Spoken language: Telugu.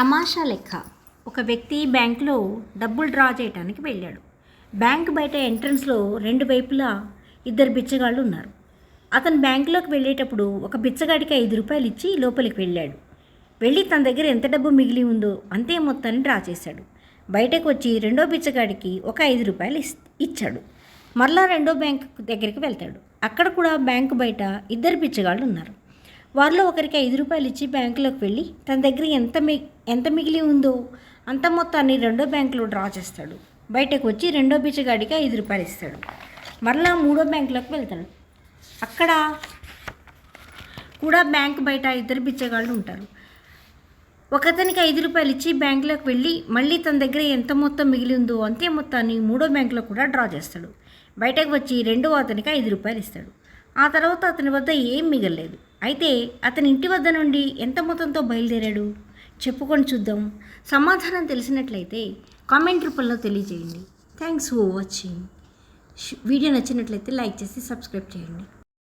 తమాషా లెక్క. ఒక వ్యక్తి బ్యాంకులో డబ్బులు డ్రా చేయడానికి వెళ్ళాడు. బ్యాంక్ బయట ఎంట్రన్స్లో రెండు వైపులా ఇద్దరు బిచ్చగాళ్ళు ఉన్నారు. అతను బ్యాంకులోకి వెళ్ళేటప్పుడు ఒక బిచ్చగాడికి ఐదు రూపాయలు ఇచ్చి లోపలికి వెళ్ళాడు. వెళ్ళి తన దగ్గర ఎంత డబ్బు మిగిలి ఉందో అంతే మొత్తాన్ని డ్రా చేశాడు. బయటకు వచ్చి రెండో బిచ్చగాడికి ఒక ఐదు రూపాయలు ఇస్- ఇచ్చాడు. మరలా రెండో బ్యాంక్ దగ్గరికి వెళ్తాడు. అక్కడ కూడా బ్యాంకు బయట ఇద్దరు బిచ్చగాళ్ళు ఉన్నారు. వారిలో ఒకరికి ఐదు రూపాయలు ఇచ్చి బ్యాంకులోకి వెళ్ళి తన దగ్గర ఎంత మి ఎంత మిగిలి ఉందో అంత మొత్తాన్ని రెండో బ్యాంకులో డ్రా చేస్తాడు. బయటకు వచ్చి రెండో బిచ్చగాడికి ఐదు రూపాయలు ఇస్తాడు. మరలా మూడో బ్యాంకులోకి వెళ్తాడు. అక్కడ కూడా బ్యాంక్ బయట ఇద్దరు బిచ్చగాళ్ళు ఉంటారు. ఒకతనికి ఐదు రూపాయలు ఇచ్చి బ్యాంకులోకి వెళ్ళి మళ్ళీ తన దగ్గర ఎంత మొత్తం మిగిలి ఉందో అంతే మొత్తాన్ని మూడో బ్యాంకులో కూడా డ్రా చేస్తాడు. బయటకు వచ్చి రెండో అతనికి ఐదు రూపాయలు ఇస్తాడు. ఆ తర్వాత అతని వద్ద ఏం మిగలలేదు. అయితే అతని ఇంటి వద్ద నుండి ఎంత మొత్తంతో బయలుదేరాడు? చెప్పుకొని చూద్దాం. సమాధానం తెలిసినట్లయితే కామెంట్ రూపంలో తెలియజేయండి. Thanks for watching. వీడియో నచ్చినట్లయితే లైక్ చేసి సబ్స్క్రైబ్ చేయండి.